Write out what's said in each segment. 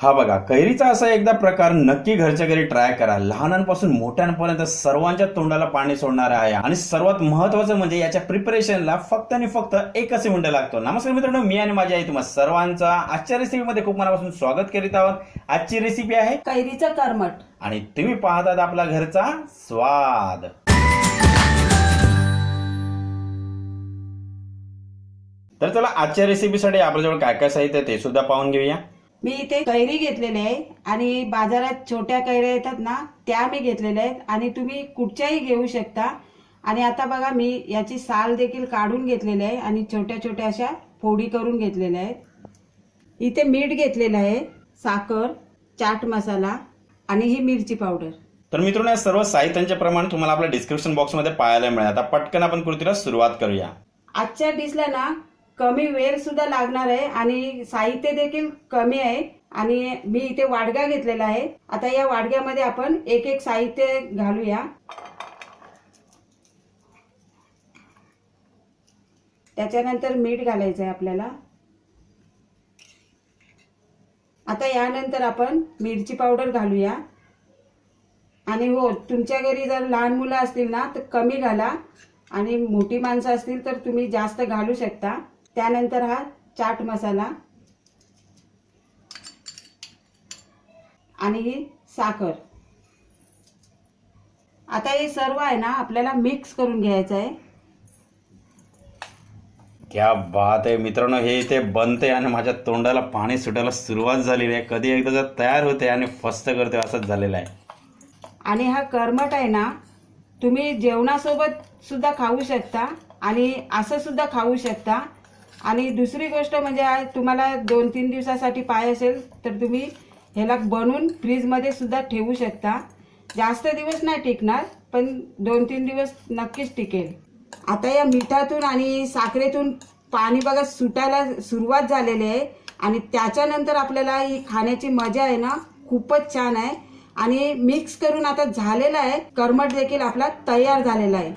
हा बघा कैरीचा असा एकदा प्रकार नक्की घरच्या घरी ट्राय करा. लहानांपासून मोठ्यांपर्यंत सर्वांच्या तोंडाला पाणी सोडणार आहे. आणि सर्वात महत्वाचं म्हणजे याच्या प्रिपरेशनला फक्त आणि फक्त एकच मिनिट लागतो. नमस्कार मित्रांनो मी आणि माझी आई तुम्हा सर्वांचा आजच्या रेसिपीमध्ये खूप मनापासून स्वागत करीत आहोत. आजची रेसिपी आहे कैरीचं करमट. आणि तुम्ही पाहतात आपला घरचा स्वाद. तर चला आजच्या रेसिपीसाठी आपल्याजवळ काय काय साहित्य ते सुद्धा पाहून घेऊया. मी इथे कैरी घेतलेली आहे आणि बाजारात छोट्या कैऱ्या येतात ना त्या मी घेतलेल्या आहेत आणि तुम्ही कुठच्याही घेऊ शकता. आणि आता बघा मी याची साल देखील काढून घेतलेली आहे आणि छोट्या छोट्या अशा फोडी करून घेतलेल्या आहेत. इथे मीठ घेतलेलं आहे साखर चाट मसाला आणि ही मिरची पावडर. तर मित्रांनो या सर्व साहित्यांचे प्रमाण तुम्हाला आपल्या डिस्क्रिप्शन बॉक्समध्ये पाहायला मिळेल. आता पटकन आपण कृतीला सुरुवात करूया. आजच्या डिशला ना कमी वेळ सुद्धा लागणार आहे आणि साहित्य देखील कमी आहे. आणि मी इथे वाडगा घेतलेला आहे. आता या वाडग्यामध्ये आपण एक एक साहित्य घालूया. त्याच्यानंतर मीठ घालायचं आहे आपल्याला. आता यानंतर आपण मिरची पावडर घालूया. आणि हो तुमच्या घरी जर लहान मुलं असतील ना तर कमी घाला. आणि मोठी माणसं असतील तर तुम्ही जास्त घालू शकता. त्यानंतर हा चाट मसाला. आणि ही साखर. आता हे सर्व आहे ना आपल्याला मिक्स करून घ्यायचं आहे. क्या बात आहे. मित्रांनो हे इथे बनते आणि माझ्या तोंडाला पाणी सुटायला सुरुवात झालेली आहे. कधी एकदा जर तयार होते आणि फस्त करते असंच झालेलं आहे. आणि हा कर्मट आहे ना तुम्ही जेवणासोबत सुद्धा खाऊ शकता आणि असं सुद्धा खाऊ शकता. आणि दुसरी गोष्ट म्हणजे आज तुम्हाला दोन तीन दिवसासाठी पाय असेल तर तुम्ही ह्याला बनवून फ्रीजमध्ये सुद्धा ठेवू शकता. जास्त दिवस नाही टिकणार पण दोन तीन दिवस नक्कीच टिकेल. आता या मिठातून आणि साखरेतून पाणी बघा सुटायला सुरुवात झालेली आहे. आणि त्याच्यानंतर आपल्याला ही खाण्याची मजा आहे ना खूपच छान आहे. आणि मिक्स करून आता झालेला आहे. करमट देखील आपला तयार झालेला आहे.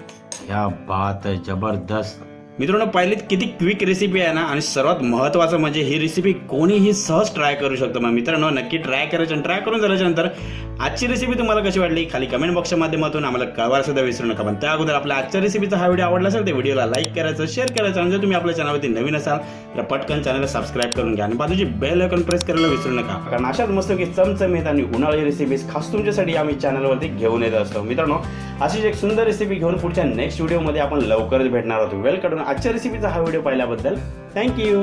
या बात जबरदस्त. मित्रांनो पाहिलीत किती क्विक रेसिपी आहे ना आणि सर्वात महत्त्वाचं म्हणजे ही रेसिपी कोणीही सहज ट्राय करू शकतो मग मित्रांनो नक्की ट्राय करायचं आणि ट्राय करून झाल्याच्यानंतर आजची रेसिपी तुम्हाला कशी वाटली खाली कमेंट बॉक्सच्या माध्यमातून आम्हाला कळवायला सुद्धा विसरू नका. पण त्या अगोदर आपल्या आजच्या रेसिपीचा हा व्हिडिओ आवडला असेल तर व्हिडिओला लाईक करायचं शेअर करायचं आणि जर तुम्ही आपल्या चॅनलवरती नवीन असाल तर पटकन चॅनलला सबस्क्राईब करून घ्या. आणि बाजूची बेल आयकॉन प्रेस करायला विसरू नका. कारण अशाच मस्त की चमचमीत आणि उन्हाळी रेसिपीज खास तुमच्यासाठी आम्ही चॅनलवरती घेऊन येत असतो. मित्रांनो अशीच एक सुंदर रेसिपी घेऊन पुढच्या नेक्स्ट व्हिडिओमध्ये आपण लवकरच भेटणार आहोत. वेलकडून आजच्या रेसिपीचा हा व्हिडिओ पाहिल्याबद्दल थँक्यू